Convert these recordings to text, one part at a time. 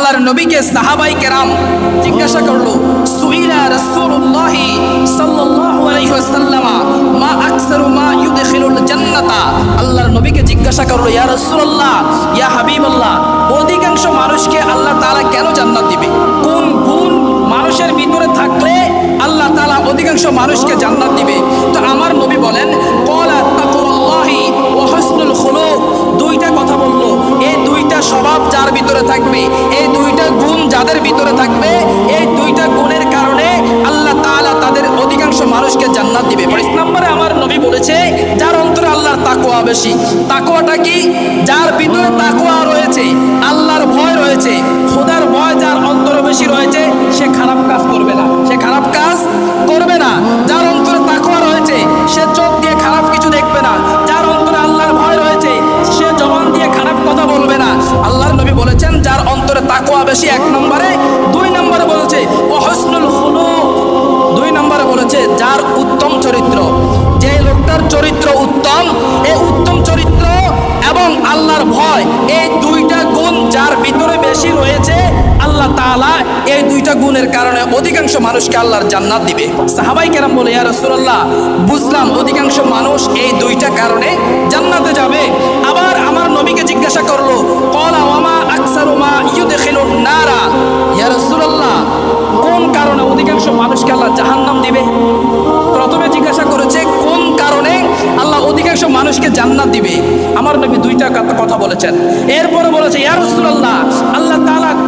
আল্লাহর নবীকে সাহাবাই কেরাম জিজ্ঞাসা করল, সুইলা রাসূলুল্লাহ সাল্লাল্লাহু আলাইহি মা আকসারু মা ইউদখিলুল জান্নাতা? আল্লাহর নবীকে জিজ্ঞাসা করল, ইয়া রাসূলুল্লাহ, ইয়া অধিকাংশ মানুষকে আল্লাহ তাআলা কেন জান্নাত দিবে? কোন গুণ মানুষের ভিতরে থাকলে আল্লাহ তাআলা অধিকাংশ মানুষকে জান্নাত দিবে? বলেছে যার অন্তরে আল্লাহর তাকওয়া বেশি। তাকওয়াটা কি? যার ভিতরে তাকওয়া রয়েছে, আল্লাহর ভয় রয়েছে, খোদার ভয় যার অন্তরে বেশি রয়েছে, সে খারাপ কাজ করবে না। সে খারাপ কাজ করবে না। যার অন্তরে তাকওয়া রয়েছে, সে চোখ দিয়ে খারাপ কিছু দেখবে না। যার অন্তরে আল্লাহর ভয় রয়েছে, সে জবান দিয়ে খারাপ কথা বলবে না। আল্লাহর নবী বলেছেন, যার অন্তরে তাকওয়া বেশি এক নম্বরে, দুই নম্বরে বলেছে ও হসনুল খুলুক। দুই নম্বরে বলেছে, যার উত্তম চরিত্র। আল্লাহ তাআলা এই দুইটা গুণের কারণে অধিকাংশ মানুষকে আল্লাহর জান্নাত দিবে। সাহাবাই কেরাম বলে, ইয়া রাসূলুল্লাহ, বুঝলাম অধিকাংশ মানুষ এই দুইটা কারণে জান্নাতে যাবে। আবার আমার নবীকে জিজ্ঞাসা করল, কলা ওয়ামা আকসারু মা ইউদখিলুন নারা? ইয়া রাসূলুল্লাহ, কোন কারণে অধিকাংশ মানুষকে আল্লাহ জাহান্নাম দিবে? প্রথমে জিজ্ঞাসা করেছে, কোন কারণে আল্লাহ অধিকাংশ মানুষকে জান্নাত দিবে? আমার নবী দুইটা কথা- বলেছেন। এরপরে বলেছে, ইয়া রাসূলুল্লাহ, আল্লাহ তাআলা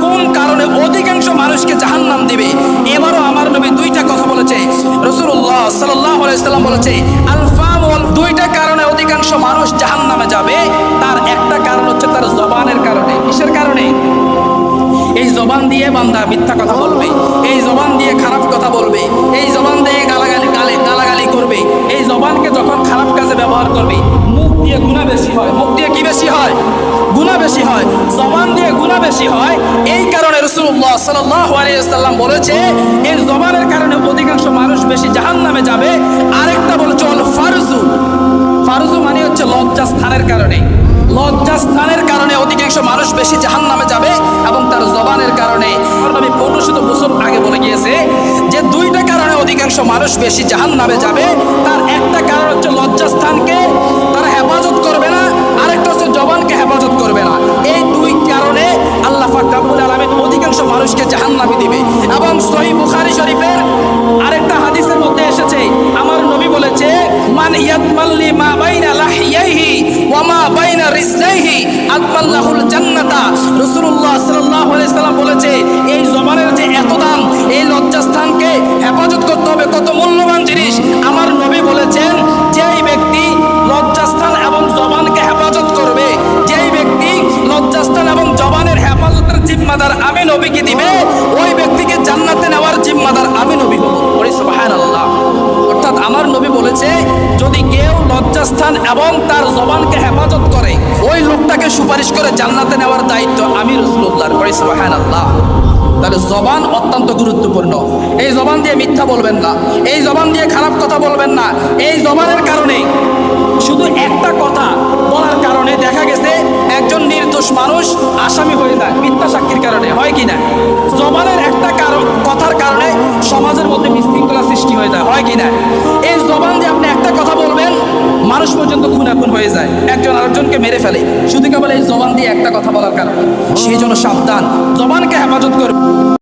বলেছে আলফাম ওয়াল দুইটা কারণে অধিকাংশ মানুষ জাহান্নামে যাবে। তার একটা কারণ হচ্ছে তার জবানের কারণে। কিসের কারণে? এই জবান দিয়ে বান্দা মিথ্যা কথা বলবে, এই জবান দিয়ে খারাপ কথা বলবে, এই জবান দিয়ে গালাগালি, গালে, গালাগালি করবে, এই জবানকে যখন খারাপ কাজে ব্যবহার করবে, মুখ দিয়ে গুণা বেশি হয়। মুখ দিয়ে কি বেশি হয়? গুণা বেশি হয়। জবান দিয়ে গুণা বেশি হয়। এই কারণে রসুল্লাহ সাল্লাম বলেছে এই জবানের কারণে অধিকাংশ মানুষ বেশি জাহান্নামে যাবে। আরেকটা বলেছে, অল ফারজু। ফারজু মানে হচ্ছে লজ্জা স্থানের কারণে। লজ্জা স্থানের কারণে অধিকাংশ মানুষ বেশি জাহান নামে যাবে এবং তার জবানের কারণে। আমি পনেরোশত বছর আগে বলে গিয়েছে যে, দুইটা কারণে অধিকাংশ মানুষ বেশি জাহান নামে যাবে। তার একটা কারণ হচ্ছে লজ্জা লাহিয়াইহি ওয়া মা বাইনা রিজলাইহি আতমাল্লাহুল জান্নাতা। রাসূলুল্লাহ সাল্লাল্লাহু আলাইহি সাল্লাম বলেছে, এই জবানের যে এত দাম, এই লজ্জাস্থানকে হেফাজত করতে হবে, কত মূল্যবান জিনিস। আমার নবী বলেছেন, যেই ব্যক্তি লজ্জাস্থান এবং জবানকে হেফাজত করবে, যেই ব্যক্তি লজ্জাস্থান এবং জবানের হেফাজতের জিম্মাদার আমি নবীকে দিবে, ওই ব্যক্তিকে জান্নাতে নেওয়ার জিম্মাদার আমি নবী হব। সুবহানাল্লাহ। অর্থাৎ আমার নবী বলেছে, যদি কেউ বাসস্থান এবং তার জবানকে হেফাজত করে। ওই লোকটাকে সুপারিশ করে জান্নাতে নেওয়ার দায়িত্ব আমি রসুল্লাহর করি সুবাহান আল্লাহ তাহলে জবান অত্যন্ত গুরুত্বপূর্ণ। এই জবান দিয়ে মিথ্যা বলবেন না। এই জবান দিয়ে খারাপ কথা বলবেন না। এই জবানের কারণে শুধু একটা কথা বলার কারণে দেখা গেছে, একজন নির্দোষ মানুষ আসামি হয়ে যায় মিথ্যা সাক্ষীর কারণে। হয় কি না? জবানের একটা কারণ কথার কারণে সমাজের মধ্যে মানুষ পর্যন্ত খুনাখুন হয়ে যায়। একজন আরেকজনকে মেরে ফেলে। শুধু কেবল এই জবান দিয়ে একটা কথা বলার কারণ। সেই জন্য সাবধান। জবানকে হেফাজত করবে